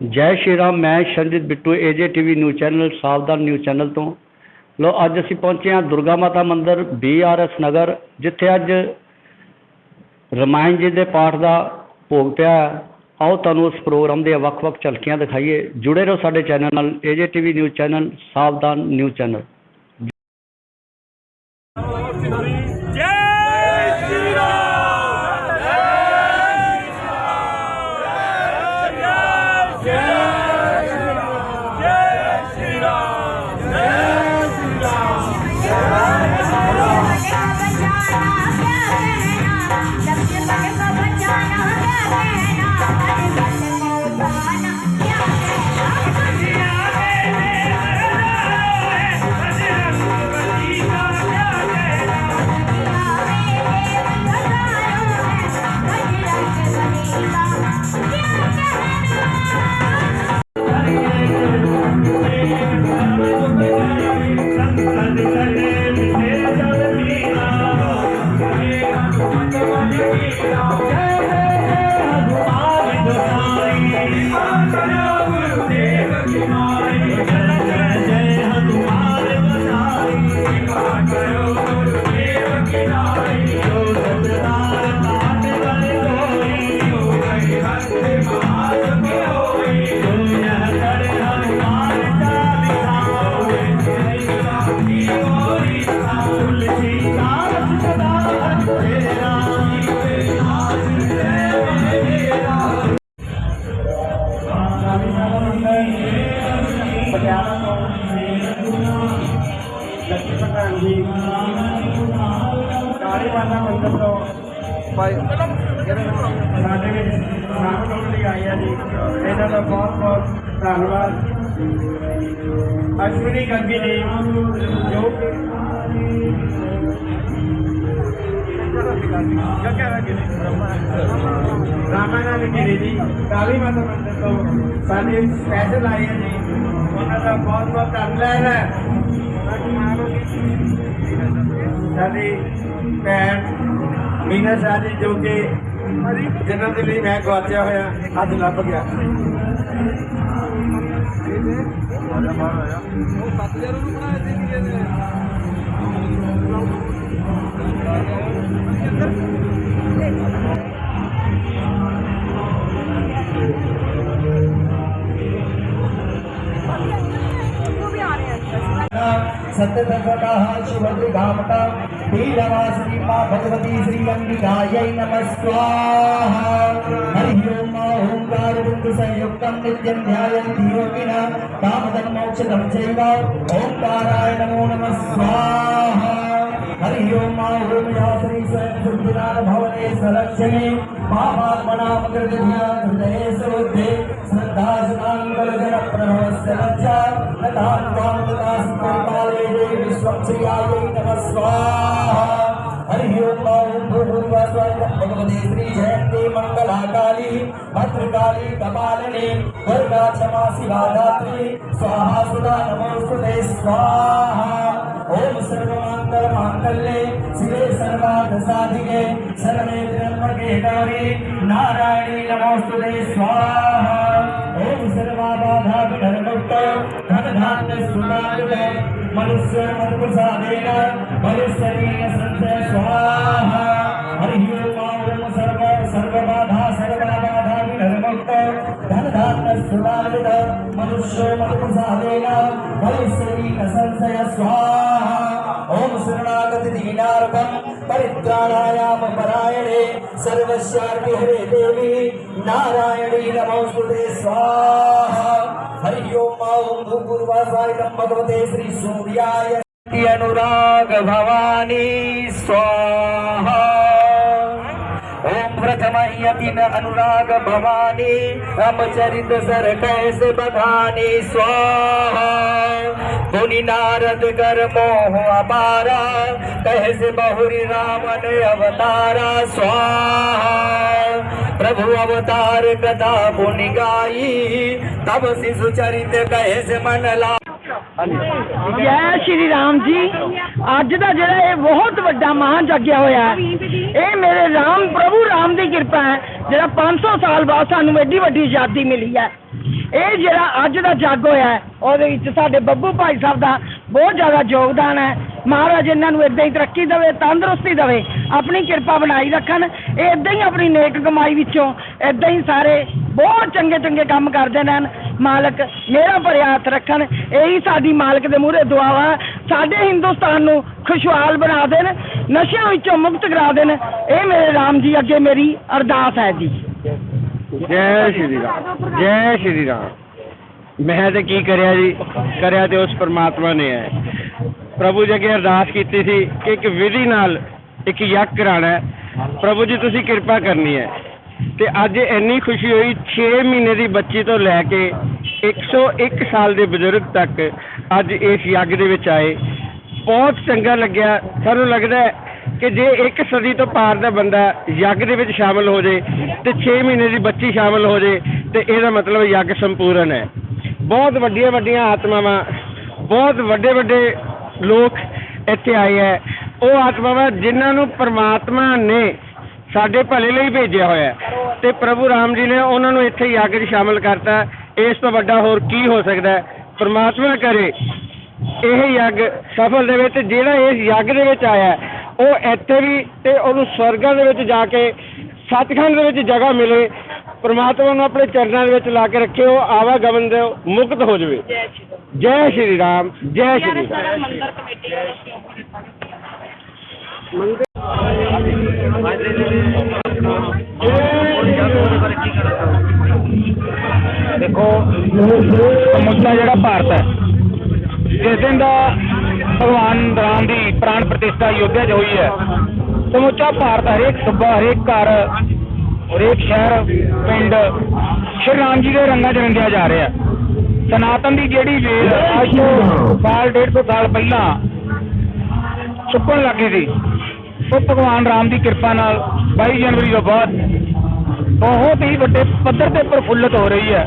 ਜੈ ਸ਼੍ਰੀ ਰਾਮ, ਮੈਂ Sharanjit Bittu A J TV news channel Savdhan news channel ਤੋਂ। ਲੋ ਅੱਜ ਅਸੀਂ ਪਹੁੰਚੇ ਹਾਂ ਦੁਰਗਾ ਮਾਤਾ ਮੰਦਿਰ ਬੀਆਰਐਸ ਨਗਰ, ਜਿੱਥੇ ਅੱਜ ਰਮਾਇਣ ਜੀ ਦੇ ਪਾਠ ਦਾ ਭੋਗ ਪਿਆ ਹੈ। ਆਓ, ਤੁਹਾਨੂੰ ਉਸ ਪ੍ਰੋਗਰਾਮ ਦੇ ਵੱਖ-ਵੱਖ ਝਲਕੀਆਂ ਦਿਖਾਈਏ। ਜੁੜੇ ਰਹੋ ਸਾਡੇ ਚੈਨਲ ਨਾਲ A J TV news channel Savdhan news channel Jai Shri Ram. 咱们的敌人。ਮਾਤਾ ਮੰਦਿਰ ਤੋਂ ਭਾਈ ਸਾਡੇ ਵਿੱਚ ਨਾਮ ਲਾਉਣ ਲਈ ਆਏ ਆ ਜੀ। ਇਹਨਾਂ ਦਾ ਬਹੁਤ ਬਹੁਤ ਧੰਨਵਾਦ। ਅਸ਼ਵਨੀ ਗੱਗੀ ਜੀ ਜੋ ਕਿ ਰਾਮਾਨਾ ਜੀ ਜੀ ਕਾਲੀ ਮਾਤਾ ਮੰਦਿਰ ਤੋਂ ਸਾਡੇ ਸਪੈਸ਼ਲ ਆਏ ਆ ਜੀ। ਉਹਨਾਂ ਦਾ ਬਹੁਤ ਬਹੁਤ ਧੰਨਵਾਦ ਹੈ। ਸਾਡੀ ਭੈਣ ਮੀਨਾ ਸ਼ਾਹ ਜੀ ਜੋ ਕਿ ਜਨਮ ਦੇ ਲਈ ਮੈਂ ਗਵਾਚਿਆ ਹੋਇਆ ਅੱਜ ਲੱਭ ਗਿਆ। सत्यतः शिवदुर्गामता वीरवासिनी मा भगवती श्रीरङ्गिकायै नमः स्वाहा हरिः ओम् ओङ्कारबिन्दुसंयुक्तं नित्यं ध्यायन्ति योगिनः कामदं मोक्षदं चैव ओङ्काराय नमो नमः स्वाहा हरि ओम मायाश्री स्वयं सिद्धिनाथ भवने सलक्ष्मी पापात्मनामकृतिभ्यादे सुबुद्धे श्रद्धासुताङ्गलजन प्रणवस्य लज्जा तथा त्वां तथास्पाले देवि स्वक्षयायै नमः स्वाहा। हरि ओम माँ भूभूत्वा भगवते श्री जयंती मङ्गलाकाली भद्रकाली, कपालिनी। दुर्गा क्षमा शिवा धात्री स्वाहा सुधा नमोऽस्तुते स्वाहा ॐ सर्वमङ्गलमाङ्गल्ये शिवे सर्वार्थसाधिके शरणे त्र्यम्बके गौरी नारायणी नमोऽस्तुते स्वाहा ॐ सर्वाबाधाविधर्मुक्त धनधान्यसुनायुते मनुष्य मनुप्रसादेन मनुष्यरीण संशय स्वाहा मनुष्य मनुप्रसादेन मनुष्यरीण संशय स्वाहा ॐ शरणागति दीनार्पं परित्राणायाम परायणे सर्वस्यार्ति हरे देवी नारायणी नमोस्तुते स्वाहा हरि ओम ॐ भूर्भुवस्वाय तं भगवते श्री सूर्याय अनुराग भवानी स्वाहा प्रथमयति न अनुराग भवानी रामचरित सर कैसे बखानी स्वाहा मुनि नारद कर मोह अपारा कैसे बहुरी रावण अवतारा स्वाहा प्रभु अवतार कथा पुनि गाई तब शिशु चरित कैसे मन ला ਜੈ ਸ਼੍ਰੀ ਰਾਮ ਜੀ। ਅੱਜ ਦਾ ਜਿਹੜਾ ਇਹ ਬਹੁਤ ਵੱਡਾ ਮਹਾਂ ਜਾਗਿਆ ਹੋਇਆ ਹੈ, ਇਹ ਮੇਰੇ ਰਾਮ, ਪ੍ਰਭੂ ਰਾਮ ਦੀ ਕਿਰਪਾ ਹੈ, ਜਿਹੜਾ 500 ਸਾਲ ਬਾਅਦ ਸਾਨੂੰ ਐਡੀ ਵੱਡੀ ਆਜ਼ਾਦੀ ਮਿਲੀ ਹੈ। ਇਹ ਜਿਹੜਾ ਅੱਜ ਦਾ ਜੱਗ ਹੋਇਆ ਉਹਦੇ ਵਿੱਚ ਸਾਡੇ ਬੱਬੂ ਭਾਈ ਸਾਹਿਬ ਦਾ ਬਹੁਤ ਜ਼ਿਆਦਾ ਯੋਗਦਾਨ ਹੈ। ਮਹਾਰਾਜ ਇਹਨਾਂ ਨੂੰ ਇਦਾਂ ਹੀ ਤਰੱਕੀ ਦੇਵੇ, ਤੰਦਰੁਸਤੀ ਦੇਵੇ, ਆਪਣੀ ਕਿਰਪਾ ਬਣਾਈ ਰੱਖਣ। ਇਹ ਇਦਾਂ ਹੀ ਆਪਣੀ ਨੇਕ ਕਮਾਈ ਵਿੱਚੋਂ ਇਦਾਂ ਹੀ ਸਾਰੇ ਬਹੁਤ ਚੰਗੇ ਚੰਗੇ ਕੰਮ ਕਰਦੇ ਰਹਿਣ। ਮਾਲਕ ਮੇਰਾ ਭਰਿਆ ਹੱਥ ਰੱਖਣ। ਇਹੀ ਸਾਡੀ ਮਾਲਕ ਦੇ ਮੂਹਰੇ ਦੁਆ ਵਾ। ਸਾਡੇ ਹਿੰਦੁਸਤਾਨ ਨੂੰ ਖੁਸ਼ਹਾਲ ਬਣਾ ਦੇਣ, ਨਸ਼ਿਆਂ ਵਿੱਚੋਂ ਮੁਕਤ ਕਰਾ ਦੇਣ। ਇਹ ਮੇਰੇ ਰਾਮ ਜੀ ਅੱਗੇ ਮੇਰੀ ਅਰਦਾਸ ਹੈ ਜੀ। ਜੈ ਸ਼੍ਰੀ ਰਾਮ। ਜੈ ਸ਼੍ਰੀ ਰਾਮ। ਮੈਂ ਤੇ ਕੀ ਕਰਿਆ ਜੀ? ਕਰਿਆ ਤੇ ਉਸ ਪਰਮਾਤਮਾ ਨੇ ਹੈ। ਪ੍ਰਭੂ ਜੀ ਅੱਗੇ ਅਰਦਾਸ ਕੀਤੀ ਸੀ ਕਿ ਇੱਕ ਵਿਧੀ ਨਾਲ ਇੱਕ ਯੱਗ ਕਰਾਣਾ ਪ੍ਰਭੂ ਜੀ, ਤੁਸੀਂ ਕਿਰਪਾ ਕਰਨੀ ਹੈ। ਤੇ ਅੱਜ ਇੰਨੀ ਖੁਸ਼ੀ ਹੋਈ 6 ਮਹੀਨੇ ਦੀ ਬੱਚੀ ਤੋਂ ਲੈ ਕੇ 101 ਸਾਲ ਦੇ ਬਜ਼ੁਰਗ ਤੱਕ ਅੱਜ ਇਸ ਯੱਗ ਦੇ ਵਿੱਚ ਆਏ। ਬਹੁਤ ਚੰਗਾ ਲੱਗਿਆ। ਸਾਨੂੰ ਲੱਗਦਾ ਕਿ ਜੇ ਇੱਕ ਸਦੀ ਤੋਂ ਪਾਰ ਦਾ ਬੰਦਾ ਯੱਗ ਦੇ ਵਿੱਚ ਸ਼ਾਮਲ ਹੋ ਜੇ ਤੇ 6 ਮਹੀਨੇ ਦੀ ਬੱਚੀ ਸ਼ਾਮਲ ਹੋ ਜੇ ਤੇ ਇਹਦਾ ਮਤਲਬ ਯੱਗ ਸੰਪੂਰਨ ਹੈ। ਬਹੁਤ ਵੱਡੀਆਂ ਵੱਡੀਆਂ ਆਤਮਾਵਾਂ, ਬਹੁਤ ਵੱਡੇ ਵੱਡੇ ਲੋਕ ਇੱਥੇ ਆਏ ਹੈ। ਉਹ ਆਤਮਾਵਾਂ ਜਿਨ੍ਹਾਂ ਨੂੰ ਪਰਮਾਤਮਾ ਨੇ ਸਾਡੇ ਭਲੇ ਲਈ ਭੇਜਿਆ ਹੋਇਆ ਹੈ। ਤੇ ਪ੍ਰਭੂ ਰਾਮ ਜੀ ਨੇ ਉਹਨਾਂ ਨੂੰ ਇੱਥੇ ਯੱਗ 'ਚ ਸ਼ਾਮਲ ਕਰਤਾ। ਇਸ ਤੋਂ ਵੱਡਾ ਹੋਰ ਕੀ ਹੋ ਸਕਦਾ ਹੈ? ਪ੍ਰਮਾਤਮਾ ਕਰੇ। ਇਹ ਯੱਗ ਸਫਲ ਦੇ ਵਿੱਚ ਜਿਹੜਾ ਇਸ ਯੱਗ ਦੇ ਵਿੱਚ ਆਇਆ ਹੈ, ਉਹ ਇੱਥੇ ਵੀ ਤੇ ਉਹਨੂੰ ਸਵਰਗਾਂ ਦੇ ਵਿੱਚ ਜਾ ਕੇ ਸੱਚਖੰਡ ਦੇ ਵਿੱਚ ਜਗ੍ਹਾ ਮਿਲੇ। ਪ੍ਰਮਾਤਮਾ ਨੂੰ ਆਪਣੇ ਚਰਨਾਂ ਦੇ ਵਿੱਚ ਲਾ ਕੇ ਰੱਖੇ ਉਹ ਆਵਾਗਮਨ ਦੇ ਮੁਕਤ ਹੋ ਜਾਵੇ। ਜੈ ਸ਼੍ਰੀ ਰਾਮ। ਜੈ ਸ਼੍ਰੀ ਰਾਮ ਦੇਖੋ, ਸਮੁੱਚਾ ਜਿਹੜਾ ਭਾਰਤ ਹੈ, ਜਿਸ ਦਿਨ ਦਾ ਭਗਵਾਨ ਰਾਮ ਦੀ ਪ੍ਰਾਣ ਪ੍ਰਤਿਸ਼ਠਾ ਯੋਧਿਆ 'ਚ ਹੋਈ ਹੈ, ਸਮੁੱਚਾ ਭਾਰਤ ਹਰੇਕ ਸੂਬਾ, ਹਰੇਕ ਘਰ, ਹਰੇਕ ਸ਼ਹਿਰ, ਪਿੰਡ ਸ਼੍ਰੀ ਰਾਮ ਜੀ ਦੇ ਰੰਗਾਂ 'ਚ ਰੰਗਿਆ ਜਾ ਰਿਹਾ ਸਨਾਤਨ ਦੀ ਜਿਹੜੀ ਵੇਲ ਅੱਜ ਤੋਂ ਸਾਲ, ਡੇਢ ਸੌ ਸਾਲ ਪਹਿਲਾਂ ਚੁੱਕਣ ਲੱਗੀ ਸੀ। ਉਹ ਭਗਵਾਨ ਰਾਮ ਦੀ ਕਿਰਪਾ ਨਾਲ 22 ਜਨਵਰੀ ਤੋਂ ਬਾਅਦ ਬਹੁਤ ਹੀ ਵੱਡੇ ਪੱਧਰ ਤੇ ਪ੍ਰਫੁੱਲਤ ਹੋ ਰਹੀ ਹੈ।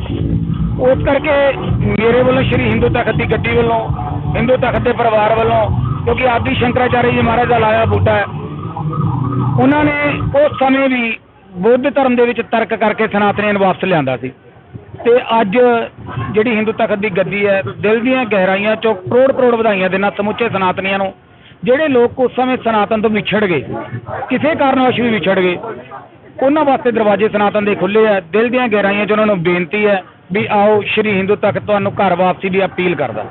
ਉਸ ਕਰਕੇ ਮੇਰੇ ਵੱਲੋਂ ਸ਼੍ਰੀ ਹਿੰਦੂ ਤਖਤ ਦੀ ਗੱਡੀ ਵੱਲੋਂ, ਹਿੰਦੂ ਤਖਤ ਦੇ ਪਰਿਵਾਰ ਵੱਲੋਂ, ਕਿਉਂਕਿ ਆਦਿ ਸ਼ੰਕਰਾਚਾਰਿਆ ਜੀ ਮਹਾਰਾਜ ਦਾ ਲਾਇਆ ਬੂਟਾ ਹੈ, ਉਹਨਾਂ ਨੇ ਉਸ ਸਮੇਂ ਵੀ ਬੁੱਧ ਧਰਮ ਦੇ ਵਿੱਚ ਤਰਕ ਕਰਕੇ ਸਨਾਤਨੀਆਂ ਨੂੰ ਵਾਪਸ ਲਿਆਂਦਾ ਸੀ। ਤੇ ਅੱਜ ਜਿਹੜੀ ਹਿੰਦੂ ਤਖਤ ਦੀ ਗੱਦੀ ਹੈ, ਦਿਲ ਦੀਆਂ ਗਹਿਰਾਈਆਂ ਚੋਂ ਕਰੋੜ ਕਰੋੜ ਵਧਾਈਆਂ ਦੇਣਾ ਸਮੁੱਚੇ ਸਨਾਤਨੀਆਂ ਨੂੰ ਜਿਹੜੇ ਲੋਕ ਉਸ ਸਮੇਂ ਸਨਾਤਨ ਤੋਂ ਵਿਛੜ ਗਏ, ਕਿਸੇ ਕਾਰਨਵਸ਼ ਵੀ ਵਿਛੜ ਗਏ, ਉਹਨਾਂ ਵਾਸਤੇ ਦਰਵਾਜ਼ੇ ਸਨਾਤਨ ਦੇ ਖੁੱਲੇ ਆ, ਦਿਲ ਦੀਆਂ ਗਹਿਰਾਈਆਂ 'ਚ ਉਹਨਾਂ ਨੂੰ ਬੇਨਤੀ ਹੈ ਵੀ ਆਓ ਸ਼੍ਰੀ ਹਿੰਦੂ ਤੱਕ ਤੁਹਾਨੂੰ ਘਰ ਵਾਪਸੀ ਦੀ ਅਪੀਲ ਕਰਦਾ।